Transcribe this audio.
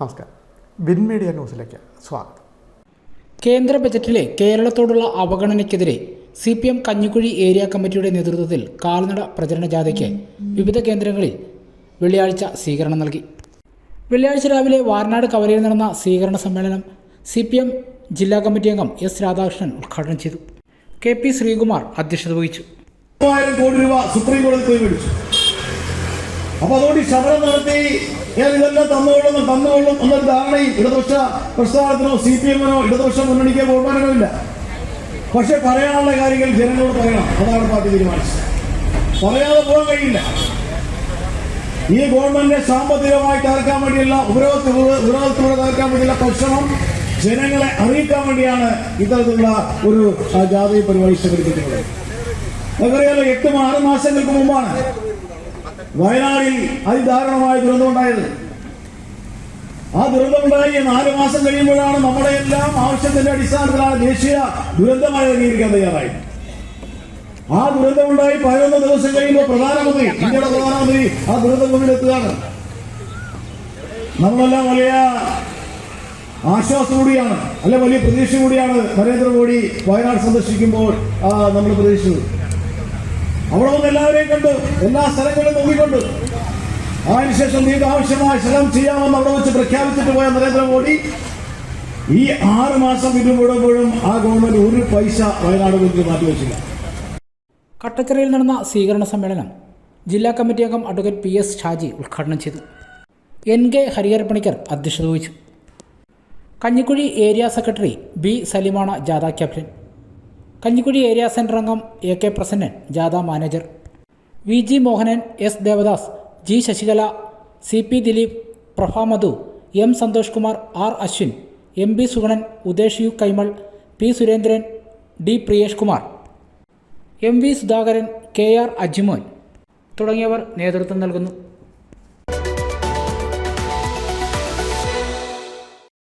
നമസ്കാരം. Win media ന്യൂസിലേക്ക് സ്വാഗതം. കേന്ദ്ര ബജറ്റിലെ കേരളത്തോടുള്ള അവഗണനയ്ക്കെതിരെ C P M Kanjikuzhi area കമ്മിറ്റിയുടെ നേതൃത്വത്തിൽ കാൽനട പ്രചരണ ജാഥയ്ക്ക് വിവിധ കേന്ദ്രങ്ങളിൽ വെള്ളിയാഴ്ച സ്വീകരണം നൽകി. വെള്ളിയാഴ്ച രാവിലെ വാർനാട് കവലയിൽ നടന്ന സ്വീകരണ സമ്മേളനം സി പി എം ജില്ലാ കമ്മിറ്റി അംഗം എസ് രാധാകൃഷ്ണൻ ഉദ്ഘാടനം ചെയ്തു. കെ പി ശ്രീകുമാർ അധ്യക്ഷത വഹിച്ചു. കോടി രൂപ സുപ്രീം കോടതി പോയി മേടിച്ചു. അപ്പൊ അതുകൊണ്ട് ഈ സമരം നടത്തി ഞാൻ ഇതെല്ലാം തന്നുകൊള്ളും തന്നുകൊള്ളും എന്നൊരു ധാരണയും ഇടതുപക്ഷ പ്രസ്ഥാനത്തിനോ സി പി എമ്മിനോ ഇടതുപക്ഷ മുന്നണിക്കോ ബഹുമാനമോ ഇല്ല പക്ഷെ പറയാനുള്ള കാര്യങ്ങൾ ജനങ്ങളോട് പറയണം. അതാണ് പാർട്ടി തീരുമാനിച്ചത്. പറയാതെ പോകാൻ കഴിയില്ല. ഈ ഗവൺമെന്റിനെ സാമ്പത്തികമായി തകർക്കാൻ വേണ്ടിയുള്ള ഉപരോധത്തിലൂടെ ഉപരോധത്തിലൂടെ തകർക്കാൻ വേണ്ടിയുള്ള പരിശ്രമം ജനങ്ങളെ അറിയിക്കാൻ വേണ്ടിയാണ് ഇത്തരത്തിലുള്ള ഒരു ജാതി പരിപാടി സംഘടിപ്പിക്കുന്നത്. നമുക്കറിയാലോ എട്ട് ആറ് മാസങ്ങൾക്ക് മുമ്പാണ് വയനാടിൽ അതിദാരുണമായ ദുരന്തമുണ്ടായത് ആ ദുരന്തമുണ്ടായി നാല് മാസം കഴിയുമ്പോഴാണ് നമ്മുടെ എല്ലാം ആവശ്യത്തിന്റെ അടിസ്ഥാനത്തിലാണ് ദേശീയ ദുരന്തമായി അംഗീകരിക്കാൻ തയ്യാറായി. ആ ദുരന്തമുണ്ടായി പതിനൊന്ന് ദിവസം കഴിയുമ്പോൾ പ്രധാനമന്ത്രി ഇന്ത്യയുടെ പ്രധാനമന്ത്രി ആ ദുരന്തം മുന്നിലെത്തുകയാണ്. നമ്മളെല്ലാം വലിയ ആശ്വാസം കൂടിയാണ് അല്ലെ വലിയ പ്രതീക്ഷ കൂടിയാണ് നരേന്ദ്രമോദി വയനാട് സന്ദർശിക്കുമ്പോൾ നമ്മൾ പ്രതീക്ഷിച്ചത്. അവിടെ വന്ന് എല്ലാവരെയും കണ്ട്. എല്ലാ സ്ഥലങ്ങളും നോക്കിക്കൊണ്ട്. അതിനുശേഷം നീണ്ട ആവശ്യമായ സ്ഥലം ചെയ്യാമെന്ന് അവിടെ വെച്ച് പ്രഖ്യാപിച്ചിട്ട് പോയ നരേന്ദ്രമോദി ഈ ആറ് മാസം മുഴുവൻ ആ ഗവൺമെന്റ് ഒരു പൈസ വയനാട് മുന്നിൽ മാറ്റിവെച്ചില്ല കട്ടച്ചിറയിൽ നടന്ന സ്വീകരണ സമ്മേളനം ജില്ലാ കമ്മിറ്റി അംഗം അഡ്വക്കേറ്റ് പി എസ് ഷാജി ഉദ്ഘാടനം ചെയ്തു. എൻ കെ ഹരിഹർ പണിക്കർ അധ്യക്ഷത വഹിച്ചു. കഞ്ഞിക്കുഴി ഏരിയ സെക്രട്ടറി ബി സലിമാണ് ജാഥ ക്യാപ്റ്റൻ. കഞ്ഞിക്കുഴി ഏരിയ സെന്റർ അംഗം എ കെ പ്രസന്നൻ ജാഥ manager. V G Mohanan S Devadas G Sasikala C P Dileep Prabha Madhu M Santhosh Kumar R Ashwin M B Suganan Udesh U Kaimal P Surendran D Priyesh Kumar. M V Sudhakaran K R Ajimon തുടങ്ങിയവർ നേതൃത്വം നൽകുന്നു.